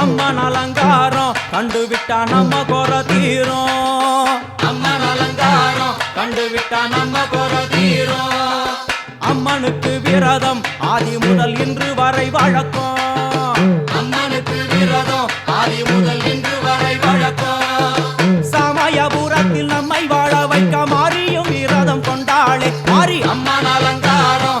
அம்மன் அலங்காரம் கண்டுவிட்டா நம்ம குறை தீரும். அம்மன் அலங்காரம் கண்டுவிட்டா நம்ம குறை தீரும். அம்மனுக்கு விரதம் ஆதி முதல் இன்று வரை வழக்கம். அம்மனுக்கு விரதம் ஆதி முதல் இன்று வரை வழக்கம். சமயபுரத்தில் நம்மை வாழ வைக்க மாறியும் விரதம் கொண்டாளே. மாறி அம்மன் அலங்காரம்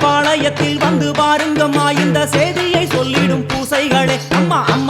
தண்டவாளயத்தில் வந்து பாருங்கம்மா. இந்த செய்தியை சொல்லிடும் பூசைகளே. அம்மா அம்மா.